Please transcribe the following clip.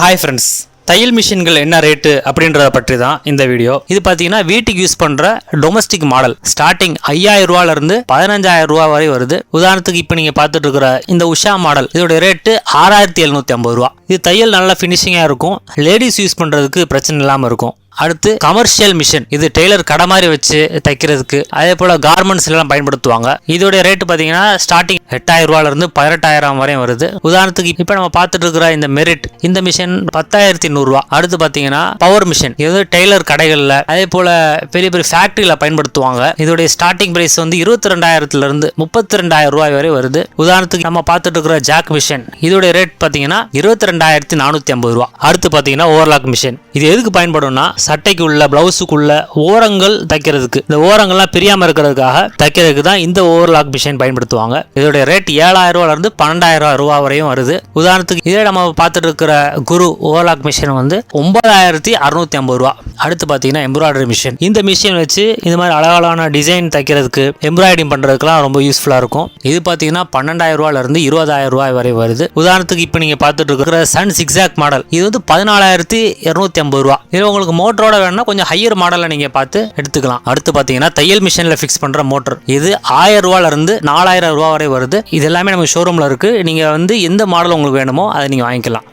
Hi friends தையல் மிஷின்கள் என்ன rate அப்படின்றத பற்றி தான் இந்த வீடியோ இது பார்த்தீங்கன்னா வீட்டுக்கு யூஸ் பண்ணுற டொமஸ்டிக் மாடல் ஸ்டார்டிங் ஐயாயிரம் ரூபாயிலிருந்து பதினஞ்சாயிரம் ரூபா வரை வருது. உதாரணத்துக்கு இப்போ நீங்கள் பார்த்துட்டு இருக்கிற இந்த உஷா மாடல் இதோட ரேட்டு ஆறாயிரத்தி எழுநூற்றி ஐம்பது ரூபா. இது தையல் நல்லா ஃபினிஷிங்காக இருக்கும். லேடிஸ் யூஸ் பண்ணுறதுக்கு பிரச்சனை இல்லாமல் இருக்கும். அடுத்து கமர்ஷியல் மிஷின் இது டெய்லர் கடை மாதிரி வச்சு தைக்கிறதுக்கு. அதே போல் கார்மெண்ட்ஸ் எல்லாம் பயன்படுத்துவாங்க. இதோட ரேட்டு பார்த்தீங்கன்னா ஸ்டார்டிங் எட்டாயிரம் பதினெட்டாயிரம் வரையும் வருது. உதாரணத்துக்கு இப்போ நம்ம பார்த்துட்டு இருக்கிற இந்த மெரிட் இந்த மிஷின் பத்தாயிரத்தி நூறுரூவா. அடுத்து பார்த்தீங்கன்னா பவர் மிஷின் இது வந்து டெய்லர் கடைகளில் அதே போல் பெரிய பெரிய ஃபேக்ட்ரியில் பயன்படுத்துவாங்க. இதோடைய ஸ்டார்டிங் ப்ரைஸ் வந்து இருபத்தி ரெண்டாயிரத்துலேருந்து முப்பத்தி ரெண்டாயிரம் ரூபாய் வரை வருது. உதாரணத்துக்கு நம்ம பார்த்துட்டு இருக்கிற ஜாக் மிஷின் இதோடைய ரேட் பார்த்தீங்கன்னா இருபத்தி ரெண்டாயிரத்தி நானூற்றி ஐம்பது ரூபா. அடுத்து பார்த்தீங்கன்னா ஓவர்லாக் மிஷின் இது எதுக்கு பயன்படும்னா சட்டைக்கு உள்ள பிளவுஸுக்குள்ள ஓரங்கள் தைக்கிறதுக்கு. இந்த ஓரங்கள்லாம் பிரியாமல் இருக்கிறதுக்காக தைக்கிறதுக்கு தான் இந்த ஓவர்லாக் மிஷின் பயன்படுத்துவாங்க. இதோட ரேட் ஏழாயிரம் ரூபாயில இருந்து பன்னெண்டாயிரம் ரூபா வரையும் வருது. உதாரணத்துக்கு இதே நம்ம பார்த்துட்டு இருக்கிற குரு ஓலாக் மிஷின் வந்து ஒன்பதாயிரத்தி அறுநூத்தி ஐம்பது ரூபா. அடுத்து பார்த்தீங்கன்னா எம்ப்ராய்டரி மிஷின் இந்த மிஷின் வச்சு இந்த மாதிரி அழகான டிசைன் தைக்கிறதுக்கு எம்ப்ராய்டிங் பண்ணுறதுக்குலாம் ரொம்ப யூஸ்ஃபுல்லாக இருக்கும். இது பார்த்தீங்கன்னா பன்னெண்டாயிரம் ரூபாயில இருந்து இருபதாயிரம் ரூபாய் வரை வருது. உதாரணத்துக்கு இப்போ நீங்கள் பார்த்துட்டு இருக்கிற சன் சிக்ஸாக் மாடல் இது வந்து பதினாலாயிரத்தி இரநூத்தி ஐம்பது ரூபா. இது உங்களுக்கு மோட்டரோட வேணும்னா கொஞ்சம் ஹையர் மாடலில் நீங்கள் பார்த்து எடுத்துக்கலாம். அடுத்து பார்த்தீங்கன்னா தையல் மிஷினில் ஃபிக்ஸ் பண்ணுற மோட்டர் இது ஆயிரம் ரூபாயில இருந்து நாலாயிரம் ரூபா வரை வருது. இது எல்லாமே நம்ம ஷோரூமில் இருக்குது நீங்கள் வந்து எந்த மாடல் உங்களுக்கு வேணுமோ அதை நீங்கள் வாங்கிக்கலாம்.